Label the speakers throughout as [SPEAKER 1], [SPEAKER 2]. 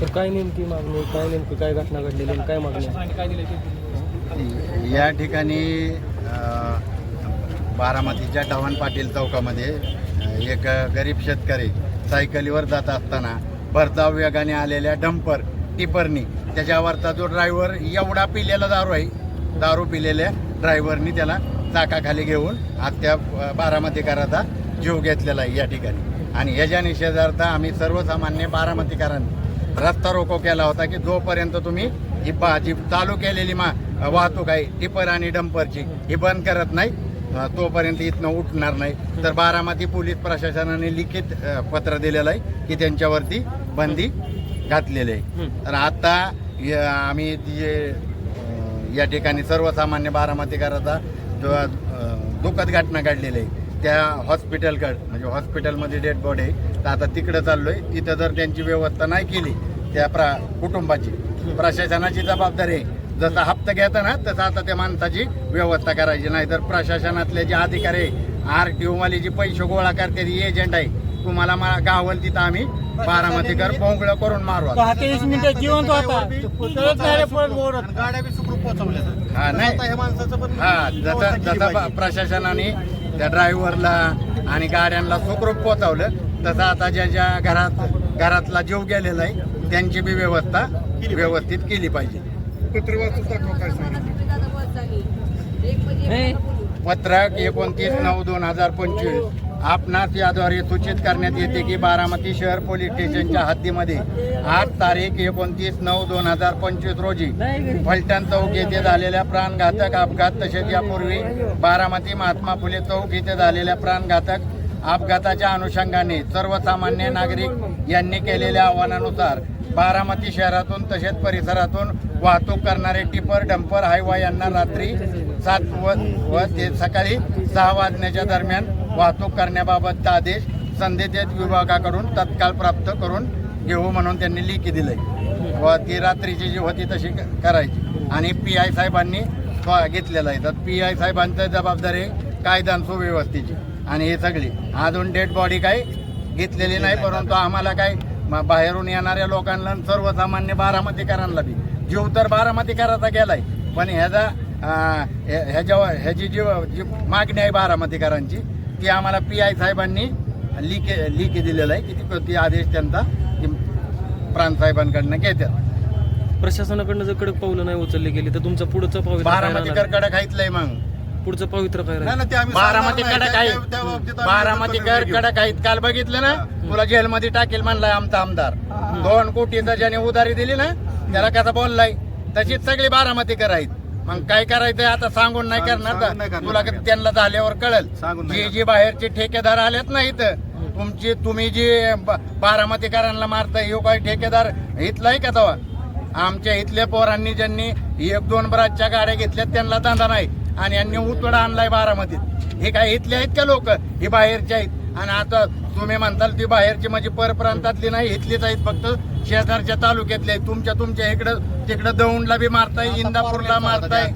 [SPEAKER 1] तर काय नेमकी मागणी काय नेमकी काय घटना घडलेली आणि काय मागणी
[SPEAKER 2] या ठिकाणी बारामतीच्या ढवाण पाटील चौकामध्ये एक गरीब शेतकरी सायकलीवर जात असताना भरधाव वेगाने आलेल्या डंपर टिपरनी त्याच्यावरचा जो ड्रायव्हर एवढा पिलेला दारू आहे दारू पिलेल्या ड्रायव्हरनी त्याला चाकाखाली घेऊन आज त्या बारामतीकराचा जीव घेतलेला आहे या ठिकाणी. आणि ह्याच्या निषेधार्थ आम्ही सर्वसामान्य बारामतीकरांनी रस्ता रोको केला होता की जोपर्यंत तुम्ही ही बा जी चालू केलेली मा वाहतूक आहे टिपर आणि डंपरची ही बंद करत नाही तोपर्यंत इथनं उठणार नाही. तर बारामती पोलीस प्रशासनाने लिखित पत्र दिलेलं आहे की त्यांच्यावरती बंदी घातलेली आहे. तर आता य- आम्ही या ठिकाणी सर्वसामान्य बारामतीकराचा दुःखद घटना घडलेली आहे. त्या हॉस्पिटलकडे म्हणजे हॉस्पिटलमध्ये डेड बॉडी आहे. तर आता तिकडं चाललोय. तिथं जर त्यांची व्यवस्था नाही केली त्या प्रा कुटुंबाची प्रशासनाची जबाबदारी आहे. जसा हप्ता घेता ना तसं आता त्या माणसाची व्यवस्था करायची. नाही तर प्रशासनातले जे अधिकारी आर टी वाले जे पैसे गोळा करते एजंट आहे. तुम्हाला मा- गावल तिथं आम्ही बारामतीकर पोंगळ करून मारू. हा नाही.
[SPEAKER 3] आता हे माणसाचं पण
[SPEAKER 2] हा
[SPEAKER 3] व्यवस्था
[SPEAKER 2] जसं. प्रशासनाने त्या ड्रायव्हरला आणि गाड्यांना सुखरूप पोहोचवलं. तसं आता ज्या ज्या घरात घरातला जीव गेलेला आहे त्यांची बी व्यवस्था व्यवस्थित केली पाहिजे.
[SPEAKER 1] नाही
[SPEAKER 2] पत्रक एकोणतीस नऊ दोन हजार पंचवीस. आपणास याद्वारे सूचित करण्यात येते की बारामती शहर पोलीस स्टेशनच्या हद्दीमध्ये आठ तारीख एकोणतीस नऊ दोन हजार पंचवीस रोजी फलटण चौक येथे झालेल्या प्राणघातक अपघात तसेच यापूर्वी बारामती महात्मा फुले चौक येथे झालेल्या प्राणघातक अपघाताच्या अनुषंगाने सर्वसामान्य नागरिक यांनी केलेल्या आव्हानानुसार बारामती शहरातून तसेच परिसरातून वाहतूक करणारे टिपर डंपर हायवा यांना रात्री सात व व ते सकाळी सहा वाजण्याच्या दरम्यान वाहतूक करण्याबाबतचा आदेश संदेश विभागाकडून तत्काळ प्राप्त करून घेऊ म्हणून त्यांनी लिखी दिलंय. व ती रात्रीची जी होती तशी क- करायची. आणि पी आय साहेबांनी घेतलेला घेतलेलं आहे. तर पी आय साहेबांचं जबाबदारी कायदा सुव्यवस्थेची आणि हे सगळी. अजून डेड बॉडी काही घेतलेली नाही परंतु आम्हाला काय म- बाहेरून येणाऱ्या लोकांना सर्वसामान्य बारामतीकरांना बी. जीव तर बारामतीकराचा गेलाय. पण ह्याचा अं, ह्याच्या ह्याची जी जी मागणी आहे बारामतीकरांची ती आम्हाला पी आय साहेबांनी लिखी लिखी दिलेलं आहे. की ती- आदेश त्यांचा ती प्रांतसाहेबांकडनं घेतात
[SPEAKER 1] प्रशासनाकडनं जर कडक पावलं नाही उचलली गेली तर तुमचं पुढचं राहणार?
[SPEAKER 2] बारामतीकर कडक मग.
[SPEAKER 1] पुढचं पवित्र काय
[SPEAKER 3] नाही
[SPEAKER 1] राहील
[SPEAKER 3] ना, ते आम्ही
[SPEAKER 2] बारामती कडक
[SPEAKER 3] नाही.
[SPEAKER 2] आहे
[SPEAKER 3] त्या- त्या बाबतीत आम्ही
[SPEAKER 2] बारामतीकर
[SPEAKER 3] घेऊ.
[SPEAKER 2] कडक आहेत. काल बघितलं ना? तुला जेलमध्ये टाकेल म्हणलाय आमचा आमदार. दोन कोटीचा ज्याने उधारी दिली ना? त्याला कसा बोललाय? तशीच सगळी बारामतीकर आहेत. मग काय करायचंय आता सांगून नाही करणार. तुला त्यांना झाल्यावर कळल. जी जी बाहेरचे ठेकेदार आलेत ना इथं तुमची तुम्ही जी बारामतीकरांना मारताय ह्यो काय ठेकेदार इथला आहे का तवा? आमच्या इथल्या पोरांनी ज्यांनी एक दोन बराचच्या गाड्या घेतल्यात त्यांना धंदा नाही. आणि यांनी उतडा आणलाय बारामतीत. हे काय इथले आहेत का लोक? हे बाहेरचे आहेत. आणि आता तुम्ही म्हणताल ती बाहेरची म्हणजे परप्रांतातली नाही इथलीच आहेत फक्त. शेजारच्या तालुक्यातले आहेत. तुमच्या तुमच्या इकडं तिकडं दौंडला बी मारताय इंदापूरला मारताय.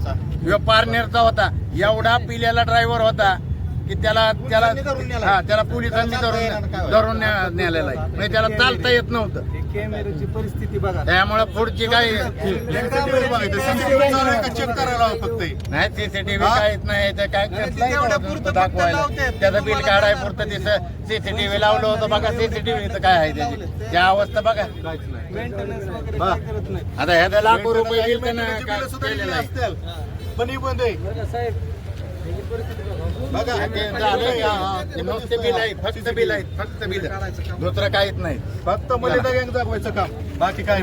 [SPEAKER 2] पारनेरचा होता. एवढा पिलेला ड्रायव्हर होता. की त्याला त्याला. हा त्याला पोलिसांनी धरून
[SPEAKER 3] काय?
[SPEAKER 2] धरून नेलेला आहे म्हणजे त्याला चालता येत नव्हतं.
[SPEAKER 4] कॅमेऱ्याची परिस्थिती बघा.
[SPEAKER 2] त्यामुळे पुढची काय
[SPEAKER 3] चेक करायला हवं फक्त? हे.
[SPEAKER 2] नाही सीसीटीव्ही? काहीच नाही ते काय दाखवायला?
[SPEAKER 3] लावतात.
[SPEAKER 2] त्याचं बिल काढाय
[SPEAKER 3] काय
[SPEAKER 2] पुरतं तिथं सीसीटीव्ही लावलं होतं बघा सीसीटीव्ही काय आहे त्याची. त्या अवस्था बघा.
[SPEAKER 4] मेंटेनन्स वगैरे
[SPEAKER 3] बा.
[SPEAKER 4] काय करत नाही.
[SPEAKER 2] आता ह्याचं लाखो रुपये बिल काय केलेलं आहे.
[SPEAKER 3] पण ही बंद आहे
[SPEAKER 4] बघा साहेब बघा
[SPEAKER 2] ते झालं नुसते बिल आहेत फक्त बिल आहेत फक्त बिल दुसरं काहीच नाही.
[SPEAKER 3] फक्त मलिदा गँग दाखवायचं काम. बाकी काय